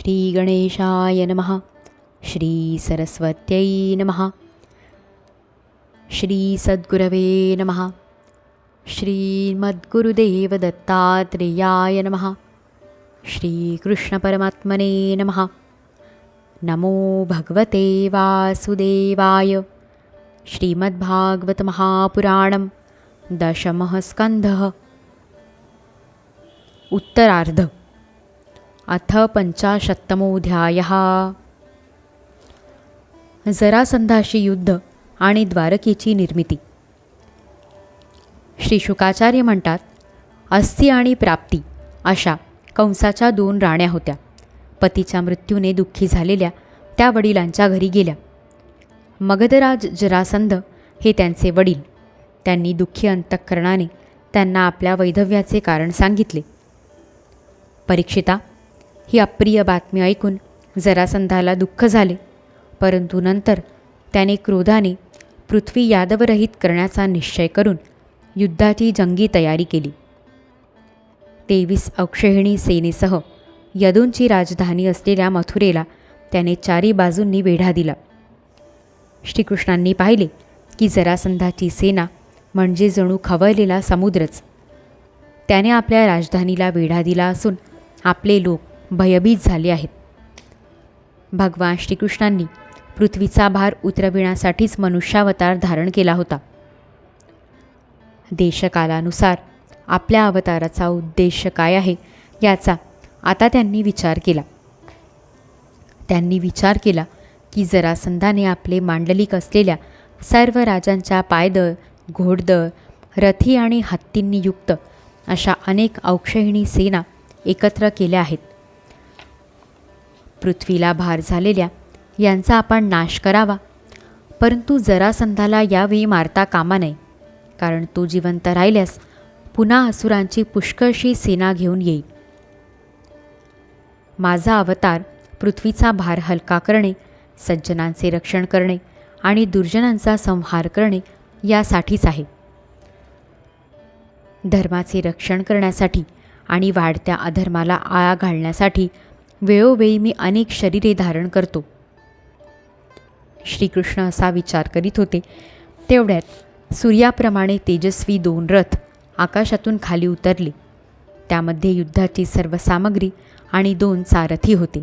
श्रीगणेशाय नमः। श्रीसरस्वत्यै नमः। श्रीसद्गुरवे नमः। श्रीमद्गुरुदेवदत्तात्रेयाय नमः। श्रीकृष्णपरमात्मने नमः। नमो भगवते वासुदेवाय। श्रीमद्भागवतमहापुराणं दशमः स्कन्धः। उत्तरार्ध अथ पंचाशत्तमोऽध्यायः. जरासंधाशी युद्ध आणि द्वारकेची निर्मिती. श्री शुकाचार्य म्हणतात अस्थि आणि प्राप्ती अशा कंसाच्या दोन राण्या होत्या. पतीच्या मृत्यूने दुःखी झालेल्या त्या वडिलांच्या घरी गेल्या. मगधराज जरासंध हे त्यांचे वडील. त्यांनी दुःखी अंतःकरणाने त्यांना आपल्या वैधव्याचे कारण सांगितले. परीक्षिता ही अप्रिय बातमी ऐकून जरासंधाला दुःख झाले. परंतु नंतर त्याने क्रोधाने पृथ्वी यादवरहित करण्याचा निश्चय करून युद्धाची जंगी तयारी केली. तेवीस अक्षहिणी सेनेसह यदूंची राजधानी असलेल्या मथुरेला त्याने चारी बाजूंनी वेढा दिला. श्रीकृष्णांनी पाहिले की जरासंधाची सेना म्हणजे जणू खवळलेला समुद्रच. त्याने आपल्या राजधानीला वेढा दिला असून आपले लोक भयभीत झाले आहेत. भगवान श्रीकृष्णांनी पृथ्वीचा भार उतरविण्यासाठीच मनुष्यावतार धारण केला होता. देशकालानुसार आपल्या अवताराचा उद्देश काय आहे याचा आता त्यांनी विचार केला. त्यांनी विचार केला की जरासंधाने आपले मांडलिक असलेल्या सर्व राजांच्या पायदळ घोडदळ रथी आणि हत्तींनी युक्त अशा अनेक औक्षहिणी सेना एकत्र केल्या आहेत. पृथ्वीला भार झालेल्या यांचा आपण नाश करावा. परंतु जरासंधाला यावेळी मारता कामा नये. कारण तू जिवंत राहिल्यास पुन्हा असुरांची पुष्कळशी सेना घेऊन येईल. माझा अवतार पृथ्वीचा भार हलका करणे सज्जनांचे रक्षण करणे आणि दुर्जनांचा संहार करणे यासाठीच आहे. धर्माचे रक्षण करण्यासाठी आणि वाढत्या अधर्माला आळा घालण्यासाठी वेळोवेळी मी अनेक शरीरे धारण करतो. श्रीकृष्ण असा विचार करीत होते. तेवढ्यात सूर्याप्रमाणे तेजस्वी दोन रथ आकाशातून खाली उतरले. त्यामध्ये युद्धाची सर्व सामग्री आणि दोन सारथी होते.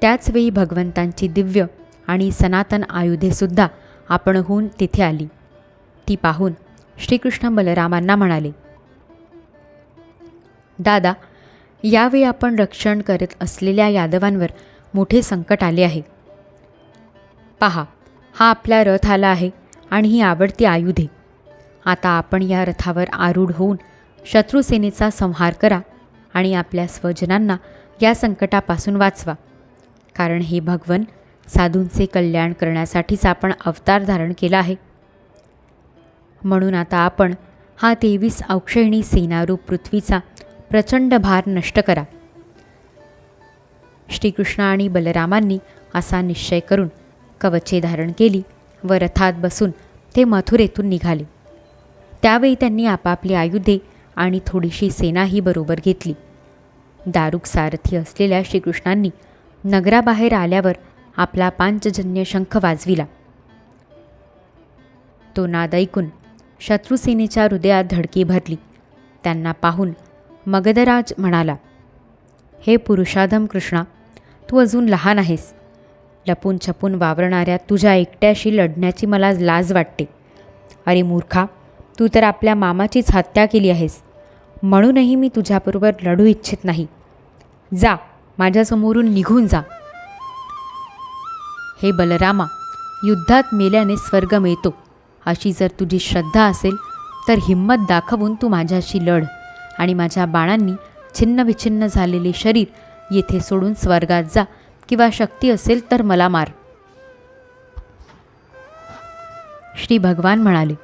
त्याचवेळी भगवंतांची दिव्य आणि सनातन आयुधेसुद्धा आपणहून तिथे आली. ती पाहून श्रीकृष्ण बलरामांना म्हणाले दादा यावेळी आपण रक्षण करत असलेल्या यादवांवर मोठे संकट आले आहे. पहा हा आपला रथ आला आहे आणि ही आवडती आयुधे आता आपण या रथावर आरूढ होऊन शत्रुसेनेचा संहार करा आणि आपल्या स्वजनांना या संकटापासून वाचवा. कारण हे भगवन साधूंचे कल्याण करण्यासाठीच आपण अवतार धारण केला आहे. म्हणून आता आपण हा तेवीस अक्षयणी सेनारूप पृथ्वीचा प्रचंड भार नष्ट करा. श्रीकृष्ण आणि बलरामांनी असा निश्चय करून कवचे धारण केली व रथात बसून ते मथुरेतून निघाले. त्यावेळी त्यांनी आपापली आयुधे आणि थोडीशी सेनाही बरोबर घेतली. दारुक सारथी असलेल्या श्रीकृष्णांनी नगराबाहेर आल्यावर आपला पांचजन्य शंख वाजविला. तो नाद ऐकून शत्रुसेनेच्या हृदयात धडकी भरली. त्यांना पाहून मगधराज म्हणाला हे पुरुषाधम कृष्णा तू अजून लहान आहेस. लपून छपून वावरणाऱ्या तुझ्या एकट्याशी लढण्याची मला लाज वाटते. अरे मूर्खा तू तर आपल्या मामाचीच हत्या केली आहेस. म्हणूनही मी तुझ्याबरोबर लढू इच्छित नाही. जा माझ्यासमोरून निघून जा. हे बलरामा युद्धात मेल्याने स्वर्ग मिळतो. अशी जर तुझी श्रद्धा असेल तर हिंमत दाखवून तू माझ्याशी लढ. आणि माझ्या बाणांनी छिन्नविछिन्न झालेले शरीर येथे सोडून स्वर्गात जा किंवा शक्ती असेल तर मला मार. श्री भगवान म्हणाले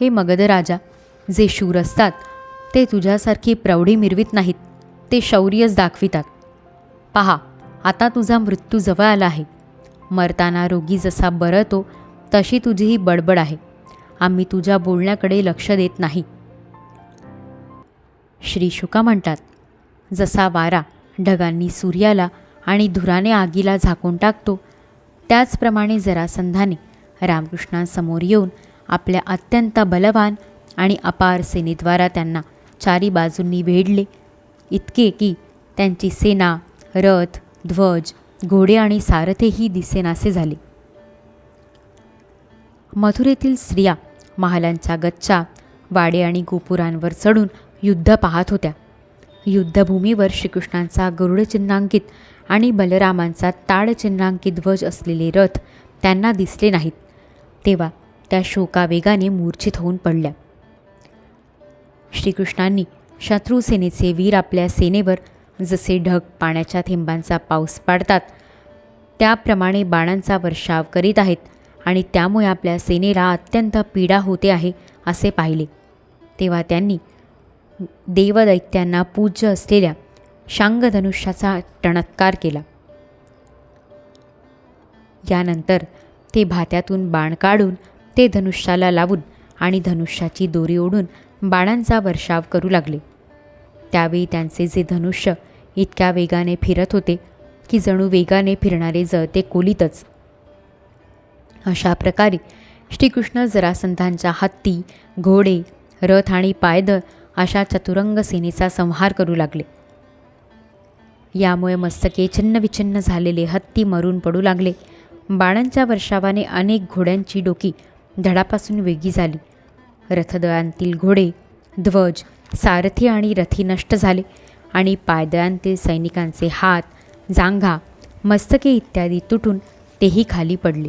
हे मगधराजा जे शूर असतात ते तुझ्यासारखी प्रौढी मिरवित नाहीत ते शौर्यच दाखवितात. पहा आता तुझा मृत्यू जवळ आला आहे. मरताना रोगी जसा बरतो तशी तुझी ही बडबड आहे. आम्ही तुझ्या बोलण्याकडे लक्ष देत नाही. श्री शुका म्हणतात जसा वारा ढगांनी सूर्याला आणि धुराने आगीला झाकून टाकतो त्याचप्रमाणे जरासंधाने रामकृष्णांसमोर येऊन आपल्या अत्यंत बलवान आणि अपार सेनेद्वारा त्यांना चारी बाजूंनी वेढले. इतके की त्यांची सेना रथ ध्वज घोडे आणि सारथेही दिसेनासे झाले. मथुरेतील स्त्रिया महालांच्या गच्चा वाडे आणि गोपुरांवर चढून युद्ध पाहत होत्या. युद्धभूमीवर श्रीकृष्णांचा गरुडचिन्हांकित आणि बलरामांचा ताडचिन्हांकित ध्वज असलेले रथ त्यांना दिसले नाहीत. तेव्हा त्या शोकावेगाने मूर्छित होऊन पडल्या. श्रीकृष्णांनी शत्रुसेनेचे वीर आपल्या सेनेवर जसे ढग पाण्याच्या थेंबांचा पाऊस पाडतात त्याप्रमाणे बाणांचा वर्षाव करीत आहेत आणि त्यामुळे आपल्या सेनेला अत्यंत पीडा होते आहे असे पाहिले. तेव्हा त्यांनी देवदैत्यांना पूज्य असलेल्या शांगधनुष्याचा टणत्कार केला. यानंतर ते भात्यातून बाण काढून ते धनुष्याला लावून आणि धनुष्याची दोरी ओढून बाणांचा वर्षाव करू लागले. त्यावेळी त्यांचे जे धनुष्य इतक्या वेगाने फिरत होते की जणू वेगाने फिरणारे जळते कोलीतच. अशा प्रकारे श्रीकृष्ण जरासंधांच्या हत्ती घोडे रथ आणि पायदळ अशा चतुरंग सेनेचा संहार करू लागले. यामुळे मस्तके छिन्नविछिन्न झालेले हत्ती मरून पडू लागले. बाणांच्या वर्षावाने अनेक घोड्यांची डोकी धडापासून वेगळी झाली. रथदळांतील घोडे ध्वज सारथी आणि रथी नष्ट झाले आणि पायदळांतील सैनिकांचे हात जांघा मस्तके इत्यादी तुटून तेही खाली पडले.